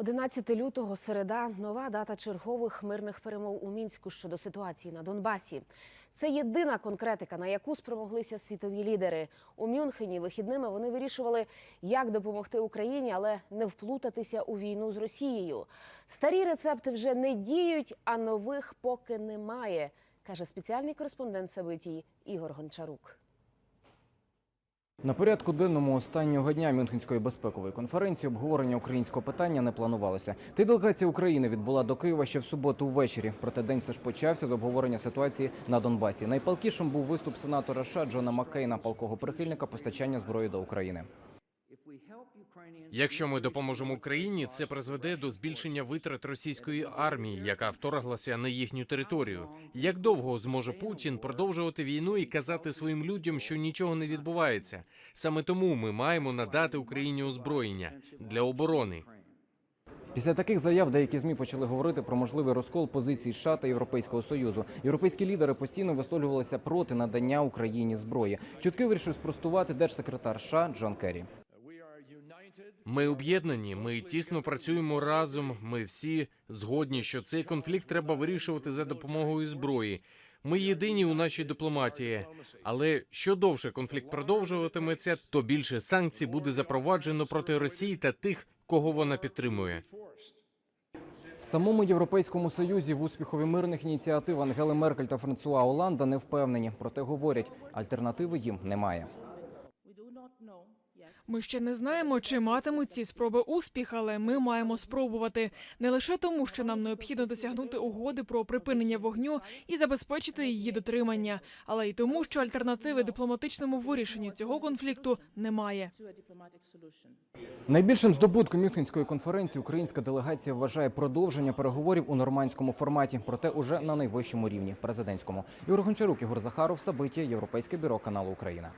11 лютого середа нова дата чергових мирних перемов у мінську щодо ситуації на Донбасі. Це єдина конкретика, на яку спромоглися світові лідери. У Мюнхені вихідними вони вирішували, як допомогти Україні, але не вплутатися у війну з Росією. Старі рецепти вже не діють, а нових поки немає, каже спеціальний кореспондент Сабитій Ігор Гончарук. На порядку денному останнього дня Мюнхенської безпекової конференції обговорення українського питання не планувалося. Ти делегація України відбула до Києва ще в суботу ввечері. Проте день все ж почався з обговорення ситуації на Донбасі. Найпалкішим був виступ сенатора США Джона Маккейна, палкого прихильника постачання зброї до України. Якщо ми допоможемо Україні, це призведе до збільшення витрат російської армії, яка вторглася на їхню територію. Як довго зможе Путін продовжувати війну і казати своїм людям, що нічого не відбувається? Саме тому ми маємо надати Україні озброєння для оборони. Після таких заяв деякі змі почали говорити про можливий розкол позицій США та Європейського союзу. Європейські лідери постійно висловлювалися проти надання Україні зброї. Чутки вирішив спростувати держсекретар США Джон Керрі. Ми об'єднані, ми тісно працюємо разом. Ми всі згодні, що цей конфлікт треба вирішувати за допомогою зброї. Ми єдині у нашій дипломатії. Але що довше конфлікт продовжуватиметься, то більше санкцій буде запроваджено проти Росії та тих, кого вона підтримує. В самому європейському союзі в успіхові мирних ініціатив Ангели Меркель та Франсуа Оланда не впевнені. Проте говорять, альтернативи їм немає. Ми ще не знаємо, чи матимуть ці спроби успіх, але ми маємо спробувати не лише тому, що нам необхідно досягнути угоди про припинення вогню і забезпечити її дотримання, але й тому, що альтернативи дипломатичному вирішенню цього конфлікту немає. Найбільшим здобутком Мюнхенської конференції українська делегація вважає продовження переговорів у нормандському форматі, проте уже на найвищому рівні президентському. Ігор Гончарук, Ігор Захаров, Сабиття, Європейське бюро каналу Україна.